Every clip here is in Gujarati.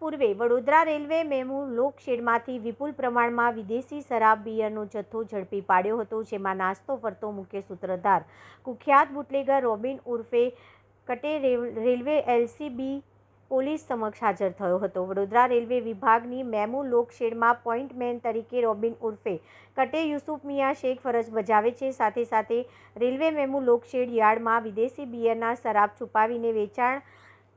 પૂર્વે વડોદરા રેલવે મેમુ લોકશેડમાંથી વિપુલ પ્રમાણમાં વિદેશી શરાબ બિયરનો જથ્થો ઝડપી પાડ્યો હતો, જેમાં નાસ્તો ફરતો મુખ્ય સૂત્રધાર કુખ્યાત બુટલેગર રોબિન ઉર્ફે કટે રેલ- રેલવે એલસીબી પોલીસ સમક્ષ હાજર થયો હતો. વડોદરા રેલવે વિભાગની મેમુ લોકશેડમાં પોઇન્ટમેન તરીકે રોબિન ઉર્ફે કટે યુસુફ મિયા શેખ ફરજ બજાવે છે. સાથે સાથે રેલવે મેમુ લોકશેડ યાર્ડમાં વિદેશી બિયરના શરાબ છુપાવીને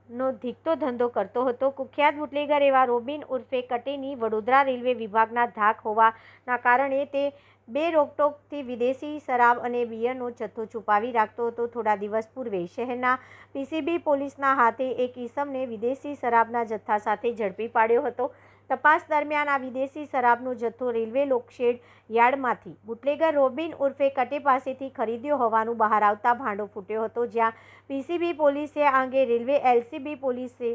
વેચાણનો ધીકતો ધંધો કરતો હતો. કુખ્યાત બુટલેગર એવા રોબિન ઉર્ફે કટેની વડોદરા રેલવે વિભાગના ધાક હોવાના કારણે તે બે રોકટોકથી વિદેશી શરાબ અને બિયરનો જથ્થો છુપાવી રાખતો હતો. થોડા દિવસ પૂર્વે શહેરના પીસીબી પોલીસના હાથે એક ઈસમને વિદેશી શરાબના જથ્થા સાથે ઝડપી પાડ્યો હતો. તપાસ દરમિયાન આ વિદેશી શરાબનો જથ્થો રેલવે લોકશેડ યાર્ડમાંથી બુટલેગર રોબિન ઉર્ફે કટે પાસેથી ખરીદ્યો હોવાનું બહાર આવતા ભાંડો ફૂટ્યો હતો, જ્યાં પીસીબી પોલીસે આ અંગે રેલવે એલસીબી પોલીસે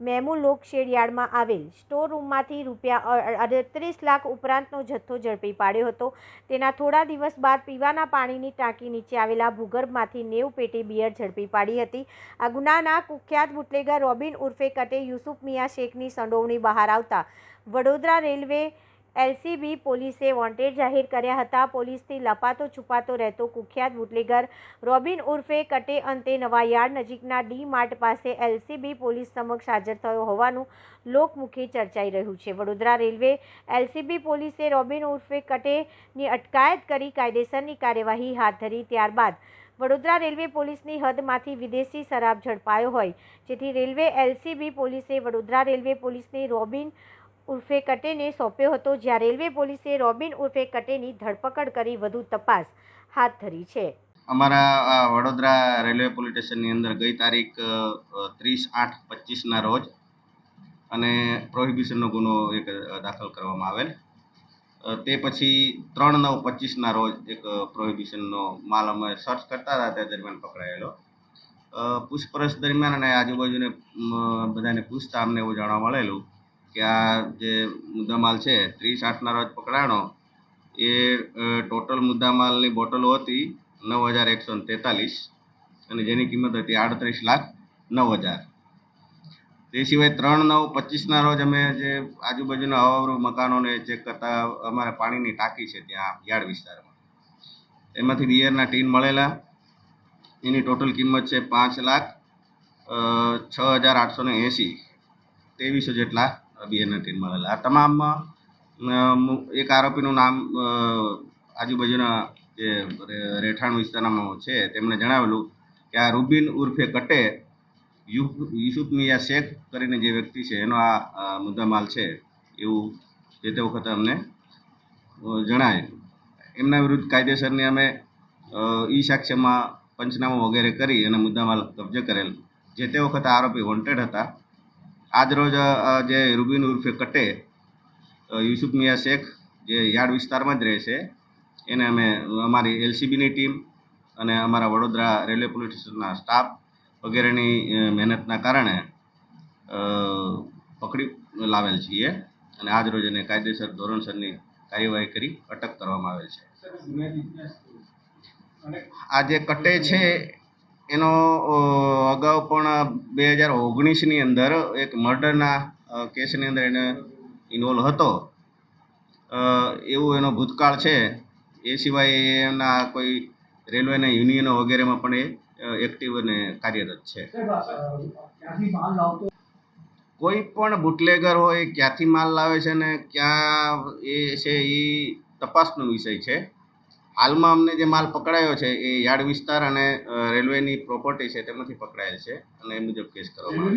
મેમુ લોકશેડ યાર્ડમાં આવેલ સ્ટોર રૂમમાંથી રૂપિયા અડત્રીસ લાખ ઉપરાંતનો જથ્થો ઝડપી પાડ્યો હતો. તેના થોડા દિવસ બાદ પીવાના પાણીની ટાંકી નીચે આવેલા ભૂગર્ભમાંથી નેવ પેટી બિયર ઝડપી પાડી હતી. આ ગુનાના કુખ્યાત બુટલેગર રોબિન ઉર્ફે કટે યુસુફ મિયા શેખની સંડોવણી બહાર આવતા વડોદરા રેલવે એલસીબી પોલીસે વોન્ટેડ જાહેર કર્યા હતા. પોલીસથી લપાતો છુપાતો રહેતો કુખ્યાત બુટલેગર રોબિન ઉર્ફે કટે અંતે નવા યાર્ડ નજીકના ડી માર્ટ પાસે એલસીબી પોલીસ સમક્ષ હાજર થયો હોવાનું લોકમુખે ચર્ચાઈ રહ્યું છે. વડોદરા રેલવે એલસીબી પોલીસે રોબિન ઉર્ફે કટેની અટકાયત કરી કાયદેસરની કાર્યવાહી હાથ ધરી ત્યારબાદ વડોદરા રેલવે પોલીસની હદમાંથી વિદેશી શરાબ ઝડપાયો હોય. જેથી રેલવે એલસીબી પોલીસે વડોદરા રેલવે પોલીસને રોબિન ઉર્ફે કટેને સોંપ્યો હતો જ્યાં રેલવે પોલીસે રોબિન ઉર્ફે કટેની ધરપકડ કરી વધુ તપાસ હાથ ધરી છે. અમારા વડોદરા રેલવે પોલીસ સ્ટેશનની અંદર ગઈ તારીખ ત્રીસ આઠ પચીસના રોજ અને પ્રોહિબિશનનો ગુનો એક દાખલ કરવામાં આવેલ. તે પછી ત્રણ નવ પચીસના રોજ એક પ્રોહિબિશનનો માલ અમે સર્ચ કરતા હતા, તે દરમિયાન પકડાયેલો. પૂછપરછ દરમિયાન અને આજુબાજુને બધાને પૂછતા અમને એવું જાણવા મળેલું કે આ જે મુદ્દામાલ છે, ત્રીસ આઠના રોજ પકડાણો, એ ટોટલ મુદ્દામાલની બોટલો હતી નવ હજાર એકસો તેતાલીસ અને જેની કિંમત હતી આડત્રીસ લાખ નવ હજાર. તે સિવાય ત્રણ, નવ, પચીસના રોજ અમે જે આજુબાજુના અવાવરૂ મકાનોને ચેક કરતા અમારે પાણીની ટાંકી છે ત્યાં યાર્ડ વિસ્તારમાં. એમાંથી બિયરના ટીન મળેલા. એની ટોટલ કિંમત છે પાંચ લાખ છ હજાર આઠસો ને એંસી, ત્રેવીસો જેટલા બિયરના ટીમ મળેલા આ તમામમાં એક આરોપીનું નામ આજુબાજુના જે રહેઠાણ વિસ્તારમાં છે, તેમણે જણાવેલું કે આ રૂબિન ઉર્ફે કટે યુસુફ મિયા શેખ કરીને જે વ્યક્તિ છે, એનો આ મુદ્દામાલ છે, એવું જે તે વખતે અમને જણાય એમના વિરુદ્ધ કાયદેસરની અમે ઈ સાક્ષ્યમાં પંચનામા વગેરે કરી અને મુદ્દામાલ કબજે કરેલ. જે તે વખતે આરોપી વોન્ટેડ હતા. આજરોજ જે રૂબીન ઉર્ફે કટે યુસુફ મિયા શેખ જે યાર્ડ વિસ્તારમાં જ રહે છે એને અમે અમારી એલસીબીની ટીમ અને અમારા વડોદરા રેલવે પોલીસ સ્ટેશનના સ્ટાફ વગેરેની મહેનતના કારણે પકડી લાવેલ છીએ અને આજ રોજ એને કાયદેસર ધોરણસરની કાર્યવાહી કરી અટક કરવામાં આવેલ છે. આ જે કટે છે એનો અગાઉ પણ બે હજાર ઓગણીસની અંદર એક મર્ડરના કેસની અંદર એને ઇન્વોલ્વ હતો. એવું એનો ભૂતકાળ છે. એ સિવાય એના કોઈ રેલવેના યુનિયનો વગેરેમાં પણ એ એક્ટિવ અને કાર્યરત છે. કોઈ પણ બુટલેગર હોય, ક્યાંથી માલ લાવે છે ને ક્યાં એ છે એ તપાસનો વિષય છે. હાલમાં અમને જે માલ પકડાયો છે એ યાર્ડ વિસ્તાર અને રેલવેની પ્રોપર્ટી છે તેમાંથી પકડાયેલ છે અને એ મુજબ કેસ કરવામાં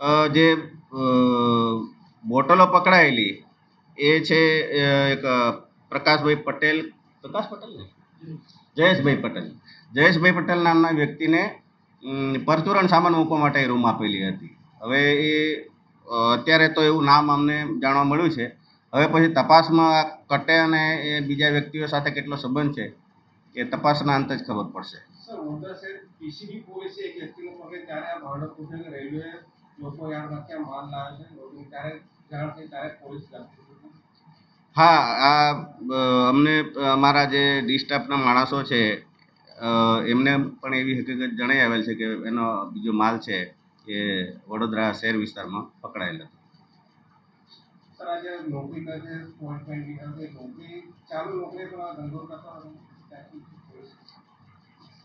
અ, જે બોટલો પકડાયેલી એ છે એક પ્રકાશભાઈ પટેલ પ્રકાશ પટેલ ને? જયેશભાઈ પટેલ. જયેશભાઈ પટેલ નામના વ્યક્તિને પરચુરણ સામાન મૂકવા માટે રૂમ આપેલી હતી. હવે એ અત્યારે તો એવું નામ અમને જાણવા મળ્યું છે. હવે પછી તપાસમાં કટે અને એ બીજા વ્યક્તિઓ સાથે કેટલો સંબંધ છે એ તપાસના અંતે જ ખબર પડશે. હા આ અમને અમારા જે ડી સ્ટાફના માણસો છે એમને પણ એવી હકીકત જણાઈ આવેલ છે કે એનો બીજો માલ છે. એ વડોદરા શહેર વિસ્તારમાં પકડાયેલ હતો.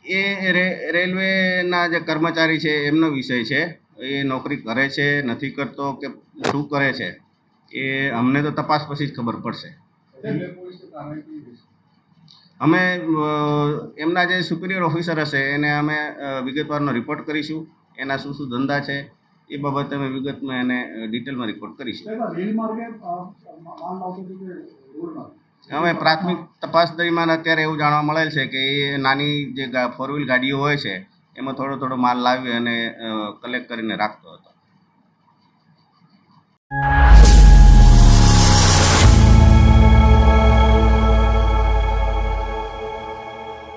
એ રેલવેના જે કર્મચારી છે એમનો વિષય છે. એ નોકરી કરે છે નથી કરતો કે શું કરે છે એ અમને તો તપાસ પછી જ ખબર પડશે. અમે એમના જે સુપિરિયર ઓફિસર હશે એને અમે વિગતવારનો રિપોર્ટ કરીશું. એના શું શું ધંધા છે એ બાબતે અમે વિગતમાં એને ડિટેલમાં રિપોર્ટ કરી માર્ગે અમે પ્રાથમિક તપાસ દરમિયાન અત્યારે એવું જાણવા મળેલ છે કે એ નાની જે ફોર વ્હીલ ગાડીઓ હોય છે એમાં થોડો થોડો માલ લાવી અને કલેક્ટ કરીને રાખતો હતો.